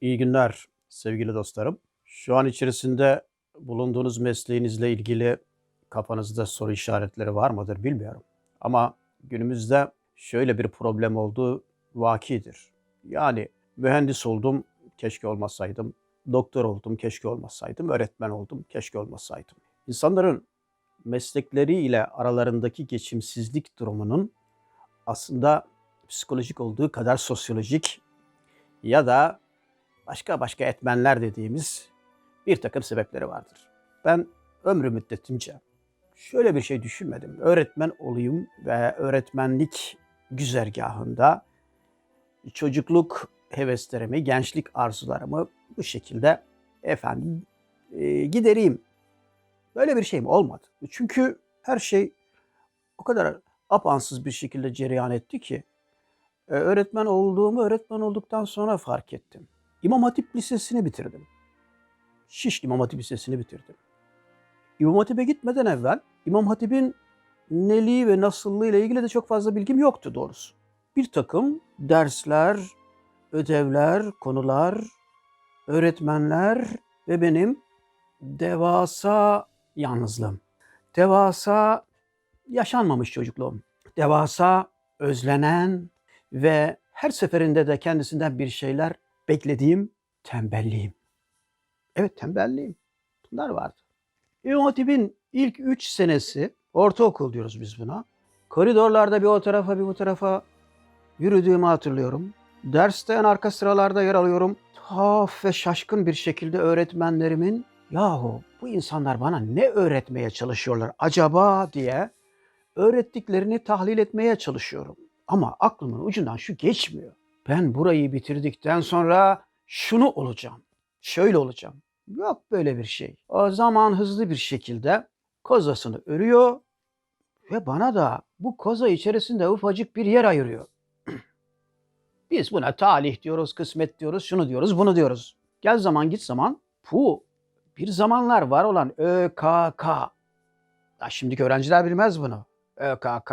İyi günler sevgili dostlarım. Şu an içerisinde bulunduğunuz mesleğinizle ilgili kafanızda soru işaretleri var mıdır bilmiyorum. Ama günümüzde şöyle bir problem olduğu vakidir. Yani mühendis oldum, keşke olmasaydım. Doktor oldum, keşke olmasaydım. Öğretmen oldum, keşke olmasaydım. İnsanların meslekleriyle aralarındaki geçimsizlik durumunun aslında psikolojik olduğu kadar sosyolojik ya da başka başka etmenler dediğimiz bir takım sebepleri vardır. Ben ömrü müddetimce şöyle bir şey düşünmedim. Öğretmen olayım ve öğretmenlik güzergahında çocukluk heveslerimi, gençlik arzularımı bu şekilde efendim e, gidereyim. Böyle bir şeyim olmadı. Çünkü her şey o kadar apansız bir şekilde cereyan etti ki e, öğretmen olduğumu öğretmen olduktan sonra fark ettim. İmam Hatip Lisesi'ni bitirdim. Şiş İmam Hatip Lisesi'ni bitirdim. İmam Hatip'e gitmeden evvel İmam Hatip'in neliği ve nasıllığı ile ilgili de çok fazla bilgim yoktu doğrusu. Bir takım dersler, ödevler, konular, öğretmenler ve benim devasa yalnızlığım. Devasa yaşanmamış çocukluğum. Devasa özlenen ve her seferinde de kendisinden bir şeyler beklediğim tembelliğim. Evet tembelliğim. Bunlar vardı. İmam Hatip'in ilk üç senesi, ortaokul diyoruz biz buna. Koridorlarda bir o tarafa bir bu tarafa yürüdüğümü hatırlıyorum. Derste en arka sıralarda yer alıyorum. Tuhaf ve şaşkın bir şekilde öğretmenlerimin yahu bu insanlar bana ne öğretmeye çalışıyorlar acaba diye öğrettiklerini tahlil etmeye çalışıyorum. Ama aklımın ucundan şu geçmiyor. Ben burayı bitirdikten sonra şunu olacağım. Şöyle olacağım. Yok böyle bir şey. O zaman hızlı bir şekilde kozasını örüyor ve bana da bu koza içerisinde ufacık bir yer ayırıyor. Biz buna talih diyoruz, kısmet diyoruz, şunu diyoruz, bunu diyoruz. Gel zaman git zaman bu bir zamanlar var olan ÖKK. Ya şimdiki öğrenciler bilmez bunu. ÖKK.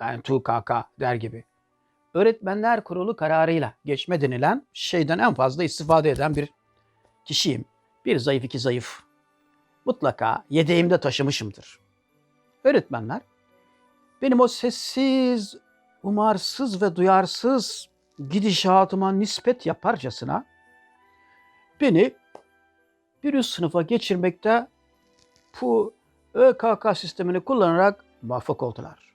Yani TUKK der gibi. Öğretmenler Kurulu kararıyla geçme denilen şeyden en fazla istifade eden bir kişiyim. Bir zayıf iki zayıf. Mutlaka yedeğimde taşımışımdır. Öğretmenler benim o sessiz, umarsız ve duyarsız gidişatıma nispet yaparcasına beni bir üst sınıfa geçirmekte bu ÖKK sistemini kullanarak muvaffak oldular.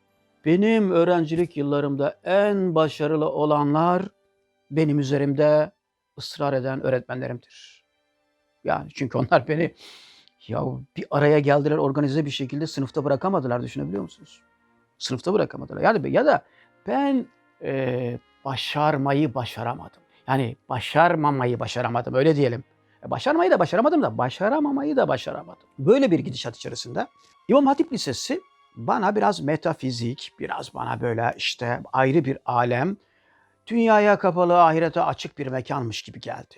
Benim öğrencilik yıllarımda en başarılı olanlar benim üzerimde ısrar eden öğretmenlerimdir. Yani çünkü onlar beni ya bir araya geldiler organize bir şekilde sınıfta bırakamadılar düşünebiliyor musunuz? Sınıfta bırakamadılar. Yani ya da ben e, başarmayı başaramadım. Yani başarmamayı başaramadım öyle diyelim. E, başarmayı da başaramadım da başaramamayı da başaramadım. Böyle bir gidişat içerisinde İmam Hatip Lisesi bana biraz metafizik, biraz bana böyle işte ayrı bir alem, dünyaya kapalı, ahirete açık bir mekanmış gibi geldi.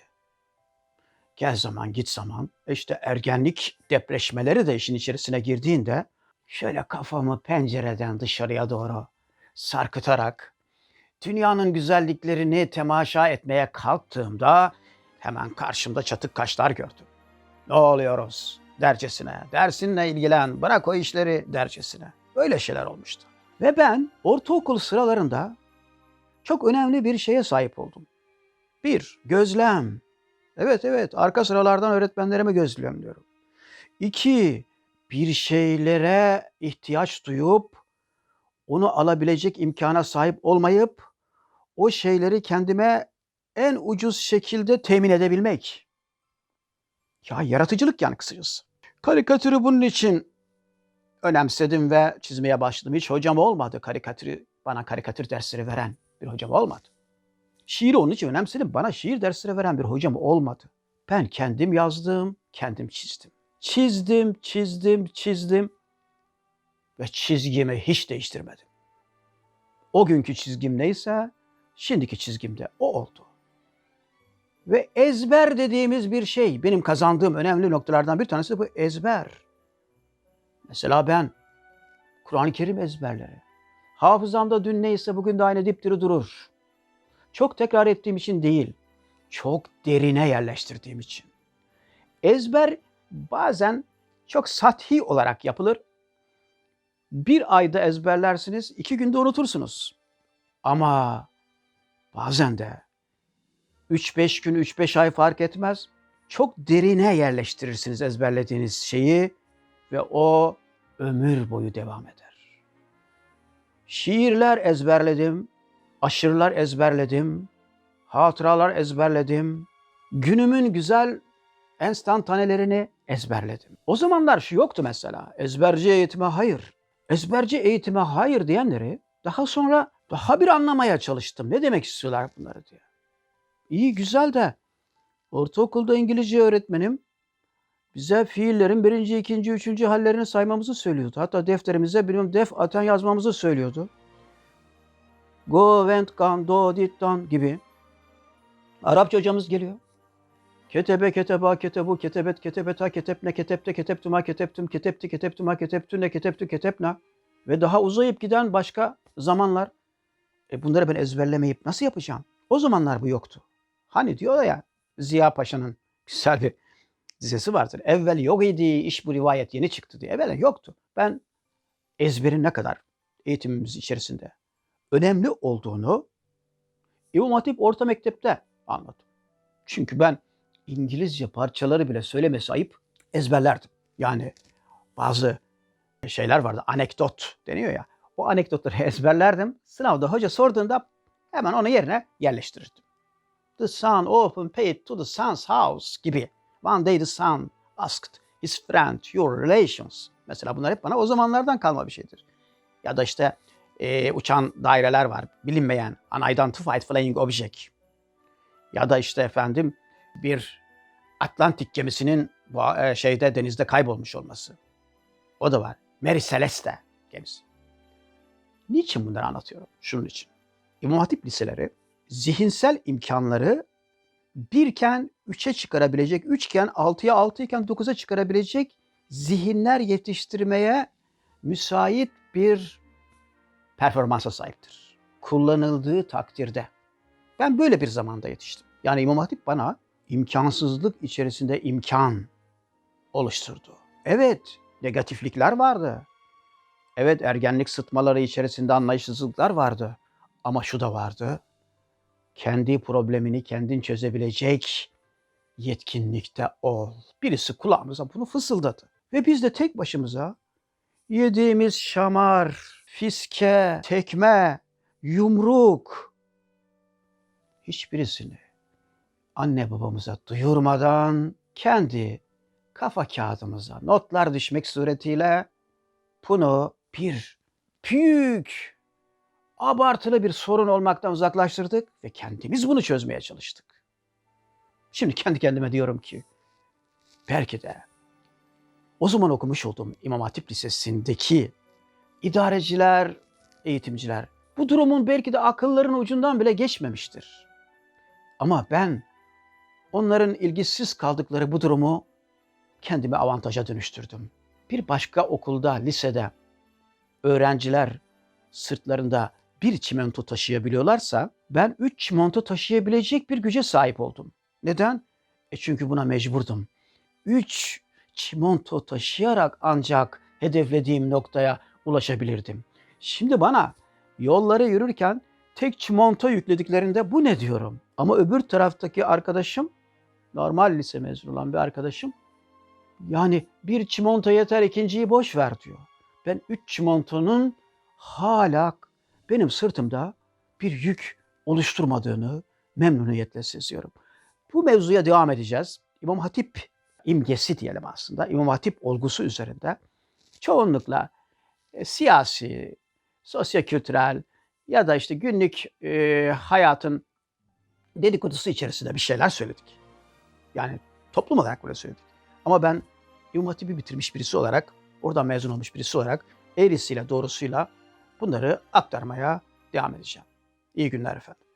Gel zaman git zaman, işte ergenlik depreşmeleri de işin içerisine girdiğinde şöyle kafamı pencereden dışarıya doğru sarkıtarak dünyanın güzelliklerini temaşa etmeye kalktığımda hemen karşımda çatık kaşlar gördüm. Ne oluyoruz dercesine, dersinle ilgilen, bırak o işleri dercesine. Öyle şeyler olmuştu. Ve ben ortaokul sıralarında çok önemli bir şeye sahip oldum. Bir, gözlem. Evet evet arka sıralardan öğretmenlerimi gözlemliyorum. İki, bir şeylere ihtiyaç duyup onu alabilecek imkana sahip olmayıp o şeyleri kendime en ucuz şekilde temin edebilmek. Ya yaratıcılık yani kısacası. Karikatürü bunun için önemsedim ve çizmeye başladım. Hiç hocam olmadı karikatürü, bana karikatür dersleri veren bir hocam olmadı. Şiiri onun için önemsedim. Bana şiir dersleri veren bir hocam olmadı. Ben kendim yazdım, kendim çizdim. Çizdim, çizdim, çizdim ve çizgimi hiç değiştirmedim. O günkü çizgim neyse şimdiki çizgim de o oldu. Ve ezber dediğimiz bir şey benim kazandığım önemli noktalardan bir tanesi bu ezber. Mesela ben Kur'an-ı Kerim ezberleri. Hafızamda dün neyse bugün de aynı dipdiri durur. Çok tekrar ettiğim için değil. çok derine yerleştirdiğim için. Ezber bazen çok sathi olarak yapılır. Bir ayda ezberlersiniz, iki günde unutursunuz. Ama bazen de 3-5 gün, 3-5 ay fark etmez. Çok derine yerleştirirsiniz ezberlediğiniz şeyi ve o ömür boyu devam eder. Şiirler ezberledim, aşırılar ezberledim, hatıralar ezberledim, günümün güzel enstantanelerini ezberledim. O zamanlar şu yoktu mesela, ezberci eğitime hayır. Ezberci eğitime hayır diyenleri daha sonra daha bir anlamaya çalıştım. Ne demek istiyorlar bunları diye. İyi güzel de ortaokulda İngilizce öğretmenim bize fiillerin birinci, ikinci, üçüncü hallerini saymamızı söylüyordu. Hatta defterimize bilmem def aten yazmamızı söylüyordu. Go, went, gone, do, did, done gibi. Arapça hocamız geliyor. Ketebe, keteba, ketebu, ketebet, ketebeta, ketepne, ketepte, keteptuma, keteptüm, ketepti, keteptuma, keteptüne, keteptü, ketepna. Ve daha uzayıp giden başka zamanlar. E bunları ben ezberlemeyip nasıl yapacağım? O zamanlar bu yoktu. Hani diyor ya Ziya Paşa'nın güzel bir dizesi vardır. Evvel yok idi, iş bu rivayet yeni çıktı diye. Evvel yoktu. Ben ezberin ne kadar eğitimimiz içerisinde önemli olduğunu İmam Hatip Orta Mektep'te anladım. Çünkü ben İngilizce parçaları bile söylemesi ayıp ezberlerdim. Yani bazı şeyler vardı, anekdot deniyor ya. O anekdotları ezberlerdim. Sınavda hoca sorduğunda hemen onu yerine yerleştirirdim. The son often paid to the son's house gibi. One day the son asked his friend your relations. Mesela bunlar hep bana o zamanlardan kalma bir şeydir. Ya da işte e, uçan daireler var. Bilinmeyen unidentified flying object. Ya da işte efendim bir Atlantik gemisinin bu şeyde denizde kaybolmuş olması. O da var. Mary Celeste gemisi. Niçin bunları anlatıyorum? Şunun için. İmam Hatip liseleri zihinsel imkanları birken üçe çıkarabilecek, üçken altıya, altıyken dokuza çıkarabilecek zihinler yetiştirmeye müsait bir performansa sahiptir. Kullanıldığı takdirde. Ben böyle bir zamanda yetiştim. Yani İmam Hatip bana imkansızlık içerisinde imkan oluşturdu. Evet, negatiflikler vardı. Evet, ergenlik sıtmaları içerisinde anlayışsızlıklar vardı. Ama şu da vardı. Kendi problemini kendin çözebilecek yetkinlikte ol. Birisi kulağımıza bunu fısıldadı. Ve biz de tek başımıza yediğimiz şamar, fiske, tekme, yumruk hiçbirisini anne babamıza duyurmadan kendi kafa kağıdımıza notlar düşmek suretiyle bunu bir büyük abartılı bir sorun olmaktan uzaklaştırdık ve kendimiz bunu çözmeye çalıştık. Şimdi kendi kendime diyorum ki belki de o zaman okumuş olduğum İmam Hatip Lisesi'ndeki idareciler, eğitimciler bu durumun belki de akılların ucundan bile geçmemiştir. Ama ben onların ilgisiz kaldıkları bu durumu kendime avantaja dönüştürdüm. Bir başka okulda, lisede öğrenciler sırtlarında bir çimento taşıyabiliyorlarsa ben üç çimento taşıyabilecek bir güce sahip oldum. Neden? E çünkü buna mecburdum. Üç çimento taşıyarak ancak hedeflediğim noktaya ulaşabilirdim. Şimdi bana yolları yürürken tek çimento yüklediklerinde bu ne diyorum. Ama öbür taraftaki arkadaşım normal lise mezunu olan bir arkadaşım yani bir çimento yeter ikinciyi boş ver diyor. Ben üç çimentonun hala benim sırtımda bir yük oluşturmadığını memnuniyetle seziyorum. Bu mevzuya devam edeceğiz. İmam Hatip imgesi diyelim aslında. İmam Hatip olgusu üzerinde çoğunlukla e, siyasi, sosyokültürel ya da işte günlük e, hayatın dedikodusu içerisinde bir şeyler söyledik. Yani toplum olarak böyle söyledik. Ama ben İmam Hatip'i bitirmiş birisi olarak, oradan mezun olmuş birisi olarak eğrisiyle doğrusuyla bunları aktarmaya devam edeceğim. İyi günler efendim.